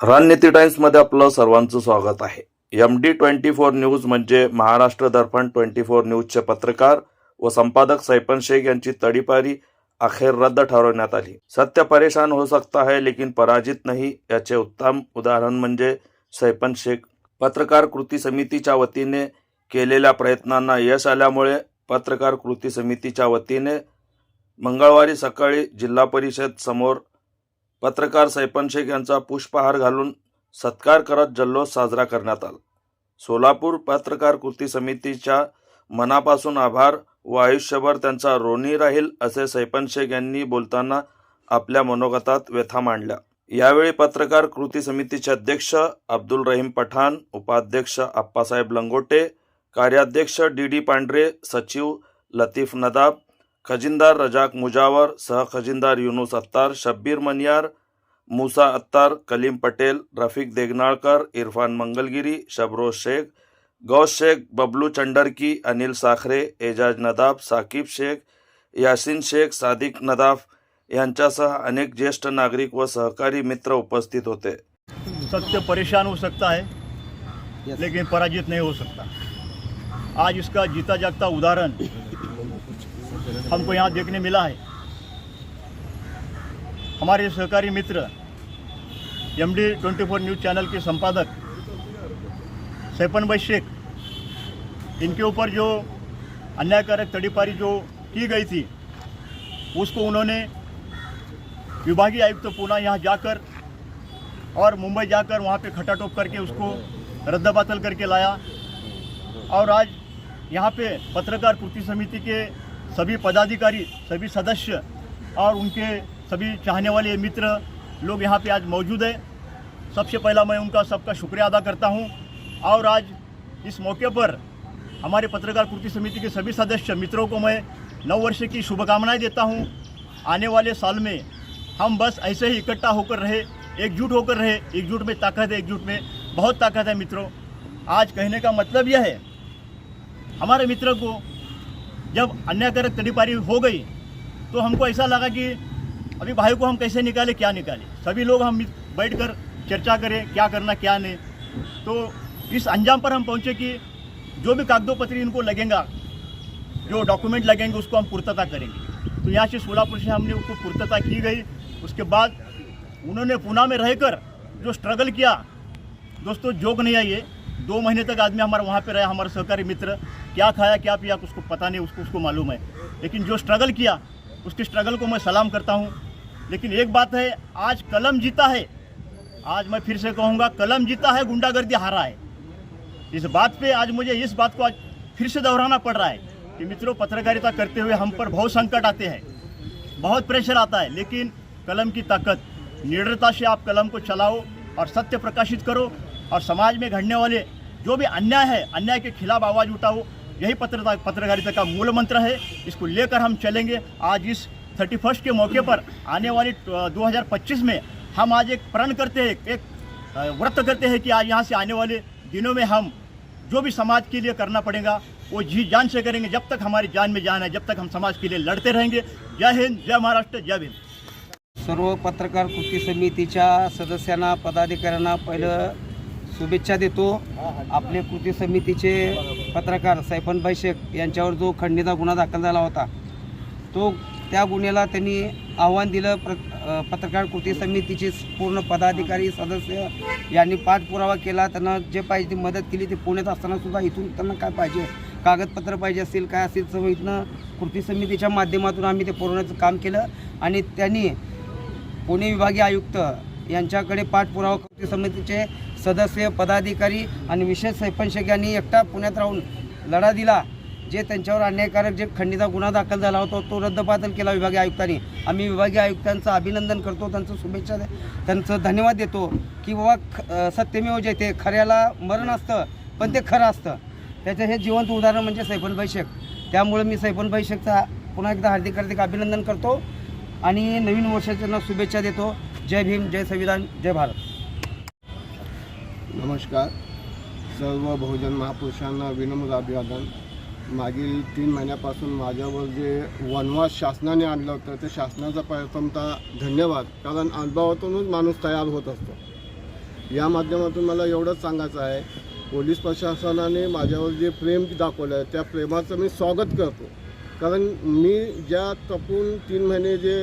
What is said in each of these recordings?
रणनीती टाइम्समध्ये आपलं सर्वांचं स्वागत आहे. M D twenty four news म्हणजे महाराष्ट्र दर्पण ट्वेंटी फोर न्यूजचे पत्रकार व संपादक सैपन शेख यांची तडीपारी अखेर रद्द ठरवण्यात आली. सत्य परेशान हो सकता है लेकिन पराजित नाही याचे उत्तम उदाहरण म्हणजे सैपन शेख. पत्रकार कृती समितीच्या वतीने केलेल्या प्रयत्नांना यश आल्यामुळे पत्रकार कृती समितीच्या वतीने मंगळवारी सकाळी जिल्हा परिषद समोर पत्रकार सैपन शेख यांचा पुष्पहार घालून सत्कार करत जल्लोष साजरा करण्यात आला. सोलापूर पत्रकार कृती समितीच्या मनापासून आभार व आयुष्यभर त्यांचा ऋणी राहील असे सैपन शेख यांनी बोलताना आपल्या मनोगतात व्यथा मांडल्या. यावेळी पत्रकार कृती समितीचे अध्यक्ष अब्दुल रहीम पठाण उपाध्यक्ष आप्पासाहेब लंगोटे कार्याध्यक्ष डी डी पांढरे सचिव लतीफ नदाब खजिनदार रजाक मुजावर सहखजिनदार युनुस अत्तार शब्बीर मनियार मूसा अत्तार कलीम पटेल रफीक देगनाळकर इरफान मंगलगिरी शबरोज शेख गौस शेख बबलू चंडरकी अनिल साखरे एजाज नदाब साकिब शेख यासिन शेख सादिक नदाफ यांच्यासह अनेक ज्येष्ठ नागरिक व सहकारी मित्र उपस्थित होते. सत्य परेशान हो सकता है लेकिन पराजित नहीं हो सकता। आज इसका जीता जागता उदाहरण हमको यहाँ देखने मिला है। हमारे सहकारी मित्र M D twenty four news channel के संपादक सैपन भाई शेख, इनके ऊपर जो अन्यायकारक तड़ीपारी जो की गई थी, उसको उन्होंने विभागीय आयुक्त पुणे यहाँ जाकर और मुंबई जाकर वहाँ पे खटाटोप करके उसको रद्दबातल करके लाया। और आज यहाँ पे पत्रकार कृति समिति के सभी पदाधिकारी, सभी सदस्य और उनके सभी चाहने वाले मित्र लोग यहाँ पे आज मौजूद है। सबसे पहला मैं उनका सबका शुक्रिया अदा करता हूँ। और आज इस मौके पर हमारे पत्रकार कृति समिति के सभी सदस्य मित्रों को मैं नव वर्ष की शुभकामनाएँ देता हूँ। आने वाले साल में हम बस ऐसे ही इकट्ठा होकर रहे, एकजुट होकर रहे। एकजुट में ताकत है, एकजुट में बहुत ताकत है मित्रों। आज कहने का मतलब यह है, हमारे मित्र को जब अन्यायकारक तड़ीपारी हो गई तो हमको ऐसा लगा कि अभी भाई को हम कैसे निकाले, क्या निकाले? सभी लोग हम बैठ कर चर्चा करें, क्या करना, क्या नहीं। तो इस अंजाम पर हम पहुँचे कि जो भी कागदोपत्री इनको लगेगा, जो डॉक्यूमेंट लगेंगे, उसको हम पूर्तता करेंगे। तो यहाँ से सोलापुर से हमने उसको पूर्तता की गई। उसके बाद उन्होंने पूना में रहकर जो स्ट्रगल किया, दोस्तों जोक नहीं आई है। दो महीने तक आदमी हमारा वहाँ पे रहा, हमारा सहकारी मित्र। क्या खाया, क्या पिया उसको पता नहीं, उसको उसको मालूम है। लेकिन जो स्ट्रगल किया, उसके स्ट्रगल को मैं सलाम करता हूँ। लेकिन एक बात है, आज कलम जीता है। आज मैं फिर से कहूँगा, कलम जीता है, गुंडागर्दी हारा है। इस बात पे आज मुझे इस बात को आज फिर से दोहराना पड़ रहा है कि मित्रों, पत्रकारिता करते हुए हम पर बहुत संकट आते हैं। बहुत प्रेशर आता है, लेकिन कलम की ताकत, निडरता से आप कलम को चलाओ और सत्य प्रकाशित करो। और समाज में घड़ने वाले जो भी अन्याय है, अन्याय के खिलाफ आवाज़ उठाओ, यही पत्रता, पत्रकारिता का मूल मंत्र है। इसको लेकर हम चलेंगे। आज इस थर्टी फ़र्स्ट के मौके पर आने वाली दो हज़ार पच्चीस में हम आज एक प्रण करते हैं, एक व्रत करते हैं कि आज यहाँ से आने वाले दिनों में हम जो भी समाज के लिए करना पड़ेगा, वो जी जान से करेंगे। जब तक हमारी जान में जान है, जब तक हम समाज के लिए लड़ते रहेंगे। जय हिंद, जय महाराष्ट्र, जय भीम। सर्व पत्रकार कृती समितीच्या सदस्यांना, पदाधिकाऱ्यांना पहिलं शुभेच्छा देतो. आपले कृती समितीचे पत्रकार सैफनभाई शेख यांच्यावर जो खंडणीचा गुन्हा दाखल झाला होता तो त्या गुन्ह्याला त्यांनी आव्हान दिलं. प्र पत्रकार कृती समितीचे पूर्ण पदाधिकारी सदस्य यांनी पाठपुरावा केला. त्यांना जे पाहिजे ती मदत केली. ते पुण्यात असतानासुद्धा इथून त्यांना काय पाहिजे? कागदपत्र पाहिजे असतील काय असेल सर्व इथनं कृती समितीच्या माध्यमातून आम्ही ते पुरवण्याचं काम केलं. आणि त्यांनी पुणे विभागीय आयुक्त यांच्याकडे पाठपुरावा कृती समितीचे सदस्य पदाधिकारी आणि विशेष सैपन शेख यांनी एकटा पुण्यात राहून लढा दिला जे त्यांच्यावर अन्यायकारक जे खंडीचा गुन्हा दाखल झाला होता तो रद्दबातल केला विभागीय आयुक्तांनी. आम्ही विभागीय आयुक्तांचं अभिनंदन करतो त्यांचं शुभेच्छा दे- त्यांचं धन्यवाद देतो की बाबा ख सत्यमेव जयते खऱ्याला मरण असतं पण ते खरं असतं. त्याचं हे जिवंत उदाहरण म्हणजे सैफनभाई शेख. त्यामुळे मी सैफनभाई शेखचा पुन्हा एकदा हार्दिक हार्दिक अभिनंदन करतो आणि नवीन वर्षाच्या शुभेच्छा देतो. जय भीम जय संविधान जय भारत. नमस्कार. सर्व बहुजन महापुरुषांना विनम्र अभिवादन. मागील तीन महिन्यापासून माझ्यावर जे वनवास शासनाने आणलं होतं ते शासनाचा प्रथमतः धन्यवाद. कारण अनुभवातूनच माणूस तयार होत असतो. या माध्यमातून मला एवढंच सांगायचं आहे पोलीस प्रशासनाने माझ्यावर जे प्रेम दाखवलं आहे त्या प्रेमाचं मी स्वागत करतो. कारण मी ज्या तपून तीन महिने जे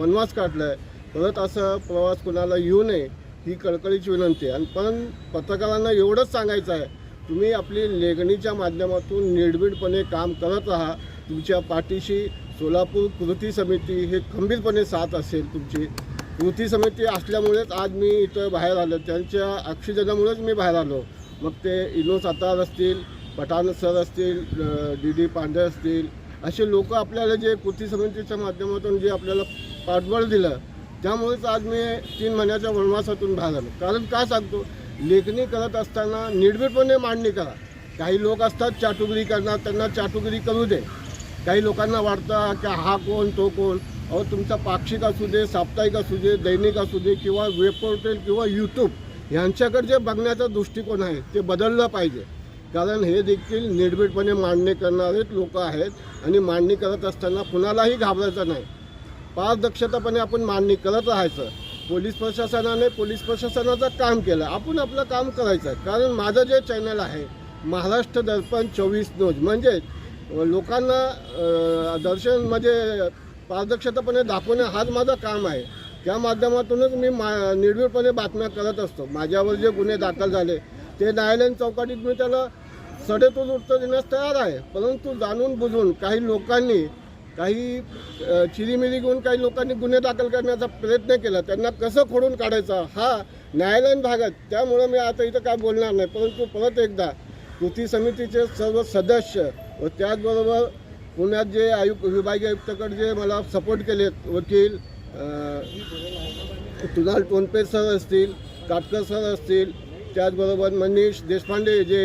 वनवास काढला आहे परत असं प्रवास कुणाला येऊ नये ही कळकळीची विनंती आहे. आणि पण पत्रकारांना एवढंच सांगायचं आहे तुम्ही आपली लेखणीच्या माध्यमातून निर्भीडपणे काम करत राहा. तुमच्या पाठीशी सोलापूर कृती समिती हे खंबीरपणे साथ असेल तुमची. कृती समिती असल्यामुळेच आज मी इथं बाहेर आलो. त्यांच्या ऑक्सिजनामुळेच मी बाहेर आलो. मग ते इनो सातार असतील पठाण सर असतील डी डी पांडे असतील असे लोक आपल्याला जे कृती समितीच्या माध्यमातून जे आपल्याला पाठबळ दिलं त्यामुळेच आज मी तीन महिन्याच्या वनवासातून बाहेर आलो. कारण का सांगतो? लेखणी करत असताना निर्भीडपणे मांडणी करा. काही लोक असतात चाटुगिरी करणार त्यांना चाटुगिरी करू दे. काही लोकांना वाटतं की हा कोण तो कोण? अहो तुमचा पाक्षिक असू दे साप्ताहिक असू दे दैनिक असू दे किंवा वेब पोर्टल किंवा यूट्यूब यांच्याकडे जे बघण्याचा दृष्टिकोन आहे ते बदललं पाहिजे. कारण हे देखील निर्भीडपणे मांडणी करणारेच लोक आहेत आणि मांडणी करत असताना कुणालाही घाबरायचं नाही. पारदक्षतापणे आपण मांडणी करत राहायचं. पोलीस प्रशासनाने पोलीस प्रशासनाचं काम केलं. आपण आपलं काम करायचं. आहे कारण माझं जे चॅनल आहे महाराष्ट्र दर्पण चोवीस नोज म्हणजे लोकांना दर्शन म्हणजे पारदर्शकतापणे दाखवणे हाच माझं काम आहे. त्या माध्यमातूनच मी मा निर्भीडपणे बातम्या करत असतो. माझ्यावर जे गुन्हे दाखल झाले ते न्यायालयीन चौकटीत मी त्याला सडेतोड उत्तर देण्यास तयार आहे. परंतु जाणून बुजून काही लोकांनी काही चिरीमिरी घेऊन काही लोकांनी गुन्हे दाखल करण्याचा प्रयत्न केला. त्यांना कसं खोडून काढायचा हा न्यायालयीन भाग आहे. त्यामुळं मी आता इथं काय बोलणार नाही. परंतु परत एकदा कृती समितीचे सर्व सदस्य व त्याचबरोबर पुण्यात जे आयुक्त विभागीय आयुक्ताकडे जे मला सपोर्ट केलेत वकील अ, टोनपे सर असतील काटकर सर असतील त्याचबरोबर मनीष देशपांडे जे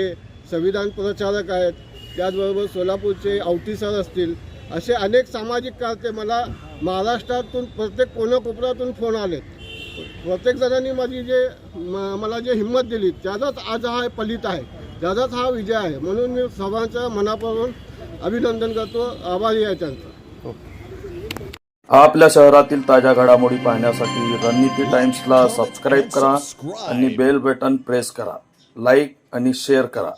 संविधान प्रचारक आहेत त्याचबरोबर सोलापूरचे आवटी सर असतील असे अनेक सामाजिक कार्य मला महाराष्ट्रातून प्रत्येक कोणाकोपऱ्यातून फोन आले प्रत्येक जणांनी माझी जे म- मला जे हिंमत दिली त्याचाच आज हा फलित आहे. त्याचाच हा विजय आहे. म्हणून मी सर्वांच्या मनापासून अभिनंदन करतो. आभारी आहे त्यांचा. आपल्या शहरातील ताज्या घडामोडी पाहण्यासाठी रणनीती टाइम्सला सबस्क्राईब करा आणि बेल बटन प्रेस करा. लाईक आणि शेअर करा.